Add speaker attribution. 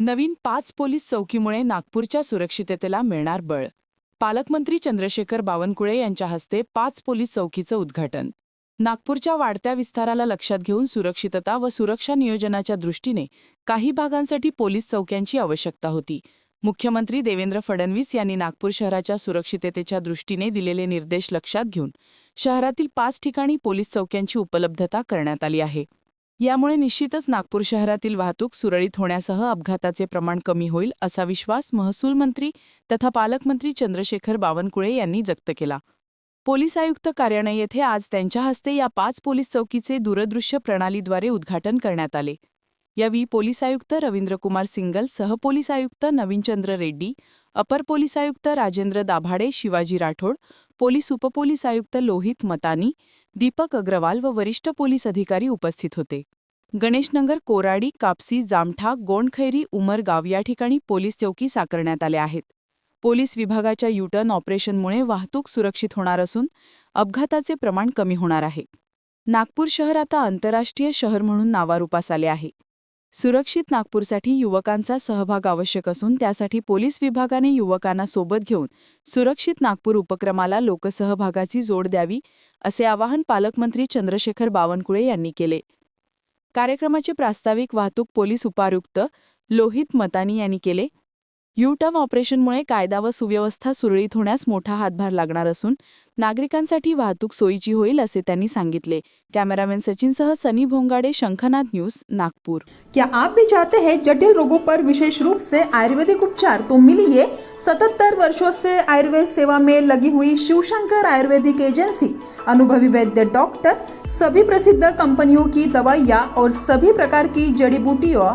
Speaker 1: नवीन पाच पोलीस चौकीमुळे नागपूरच्या सुरक्षिततेला मिळणार बळ. पालकमंत्री चंद्रशेखर बावनकुळे यांच्या हस्ते पाच पोलीस चौकीचं उद्घाटन. नागपूरच्या वाढत्या विस्ताराला लक्षात घेऊन सुरक्षितता व सुरक्षा नियोजनाच्या दृष्टीने काही भागांसाठी पोलीस चौक्यांची आवश्यकता होती. मुख्यमंत्री देवेंद्र फडणवीस यांनी नागपूर शहराच्या सुरक्षिततेच्या दृष्टीने दिलेले निर्देश लक्षात घेऊन शहरातील पाच ठिकाणी पोलीस चौक्यांची उपलब्धता करण्यात आली आहे. यामुळे निश्चितच नागपूर शहरातील वाहतूक सुरळीत होण्यासह अपघाताचे प्रमाण कमी होईल असा विश्वास महसूल मंत्री तथा पालकमंत्री चंद्रशेखर बावनकुळे यांनी व्यक्त केला. पोलीस आयुक्त कार्यालय येथे आज त्यांच्या हस्ते या पाच पोलीस चौकीचे दूरदृश्य प्रणालीद्वारे उद्घाटन करण्यात आले. यावेळी पोलीस आयुक्त रवींद्रकुमार सिंगल सहपोलीस आयुक्त नवीनचंद्र रेड्डी अपर पोलीस आयुक्त राजेंद्र दाभाडे शिवाजी राठोड पोलीस उपपोलीस आयुक्त लोहित मतानी दीपक अग्रवाल व वरिष्ठ पोलीस अधिकारी उपस्थित होते. गणेशनगर कोराडी कापसी जामठा गोंडखैरी उमरगाव या ठिकाणी पोलीस चौकी साकारण्यात आल्या आहेत. पोलीस विभागाच्या युटर्न ऑपरेशनमुळे वाहतूक सुरक्षित होणार असून अपघाताचे प्रमाण कमी होणार आहे. नागपूर शहर आता आंतरराष्ट्रीय शहर म्हणून नावारूपास आले आहे. सुरक्षित नागपूरसाठी युवकांचा सहभाग आवश्यक असून त्यासाठी पोलीस विभागाने युवकांना सोबत घेऊन सुरक्षित नागपूर उपक्रमाला लोकसहभागाची जोड द्यावी असे आवाहन पालकमंत्री चंद्रशेखर बावनकुळे यांनी केले. कार्यक्रमाचे प्रास्ताविक वाहतूक पोलीस उपायुक्त लोहित मतानी यांनी केले. यू टर्म ऑपरेशनमुळे कायदा व सुव्यवस्था सुरळीत होण्यास मोठा हातभार लागणार असून नागरिकांसाठी वाहतूक सोयीची होईल असे त्यांनी सांगितले. कॅमेरामॅन सचिनसह सनी भोंगाडे शंखनाथ न्यूज नागपूर.
Speaker 2: क्या आप भी चाहते हैं जटिल रोगों पर विशेष रूप से आयुर्वेदिक उपचार? तो मिलिए 77 वर्षों से आयुर्वेद सेवा में लगी हुई शिवशंकर आयुर्वेदिक एजेंसी। अनुभवी वैद्य डॉक्टर सभी प्रसिद्ध कंपनियों की दवाइयाँ और सभी प्रकार की जड़ी बूटियों